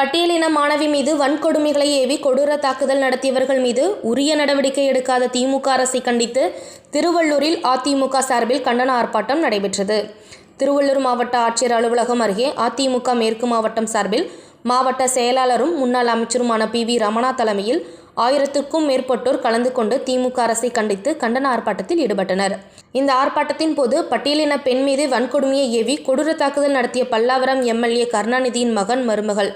பட்டியலின மாணவி மீது வன்கொடுமைகளை ஏவி கொடூர தாக்குதல் நடத்தியவர்கள் மீது உரிய நடவடிக்கை எடுக்காத திமுக அரசை கண்டித்து திருவள்ளூரில் அதிமுக சார்பில் கண்டன ஆர்ப்பாட்டம் நடைபெற்றது. திருவள்ளூர் மாவட்ட ஆட்சியர் அலுவலகம் அருகே அதிமுக மேற்கு மாவட்டம் சார்பில் மாவட்ட செயலாளரும் முன்னாள் அமைச்சருமான பி. வி. ரமணா தலைமையில் ஆயிரத்திற்கும் மேற்பட்டோர் கலந்து கொண்டு திமுக அரசை கண்டித்து கண்டன ஆர்ப்பாட்டத்தில் ஈடுபட்டனர். இந்த ஆர்ப்பாட்டத்தின் போது பட்டியலின பெண் மீது வன்கொடுமையை ஏவி கொடூர தாக்குதல் நடத்திய பல்லாவரம் எம்எல்ஏ கருணாநிதியின் மகன் மருமகள்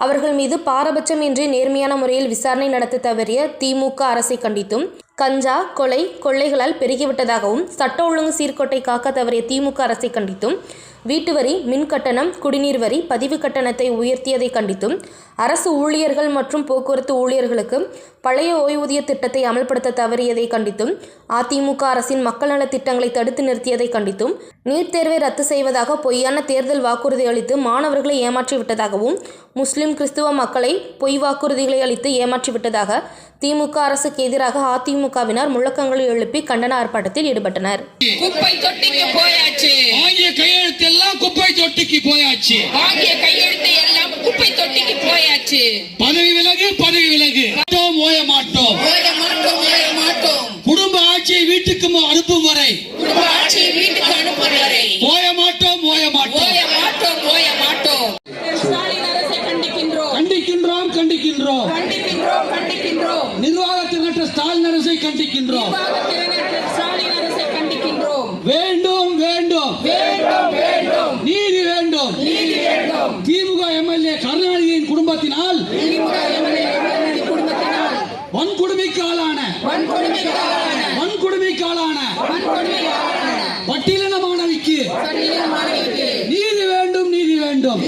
அவர்கள் மீது பாரபட்சமின்றி நேர்மையான முறையில் விசாரணை நடத்த தவறிய திமுக அரசை கண்டித்தும் கஞ்சா கொலை கொள்ளைகளால் பெருகிவிட்டதாகவும் சட்ட ஒழுங்கு சீர்கோட்டை காக்க தவறிய திமுக அரசை கண்டித்தும் வீட்டு வரி மின் கட்டணம் குடிநீர் வரி பதிவு கட்டணத்தை உயர்த்தியதை கண்டித்தும் அரசு ஊழியர்கள் மற்றும் போக்குவரத்து ஊழியர்களுக்கு பழைய ஓய்வூதிய திட்டத்தை அமல்படுத்த தவறியதை கண்டித்தும் அதிமுக அரசின் மக்கள் நலத் திட்டங்களை தடுத்து நிறுத்தியதை கண்டித்தும் நீட் தேர்வை ரத்து செய்வதாக பொய்யான தேர்தல் வாக்குறுதி அளித்து மாணவர்களை ஏமாற்றிவிட்டதாகவும் முஸ்லிம் கிறிஸ்துவ மக்களை பொய் வாக்குறுதிகளை அளித்து ஏமாற்றிவிட்டதாக திமுக அரசுக்கு எதிராக அதிமுகவினர் முழக்கங்களை எழுப்பி கண்டன ஆர்ப்பாட்டத்தில் ஈடுபட்டனர். குப்பை தொட்டிக்கு போயாச்சு வாங்கிய கையெழுத்து எல்லாம் குப்பை தொட்டிக்கு போயாச்சு. வாங்கிய கையெழுத்து எல்லாம் குப்பை தொட்டிக்கு போயாச்சு. பதவி விலகு பதவி விலகு. மாட்டோம் ஓய மாட்டோம். ஓய மாட்டோம் ஓய மாட்டோம். குடும்ப ஆட்சியை வீட்டுக்கு அனுப்பும் வரை. குடும்ப ஆட்சியை வீட்டுக்கு அனுப்பும் வரை. ஓய மாட்டோம் ஓய மாட்டோம். ஓய மாட்டோம் ஓய மாட்டோம். கண்டிக்கின்றோம். கண்டிக்கின்றோம் கண்டிக்கின்றோம். கண்டிக்கின்றோம் நிர்வாகத்தினற்ற ஸ்டாலின் அரசை கண்டிக்கின்றோம். நிர்வாகத்திறனற்ற ஸ்டாலின் அரசை கண்டிக்கின்றோம். வேண்டும் வேண்டும் வேண்டும் வேண்டும் நீதி வேண்டும் நீதி வேண்டும் திமுக எம்எல்ஏ கருணாநிதியின் குடும்பத்தினால் வன்கொடுமைக்கு ஆளான வன்கொடுமைக்கு பட்டியலின மாணவிக்கு நீதி வேண்டும் நீதி வேண்டும்.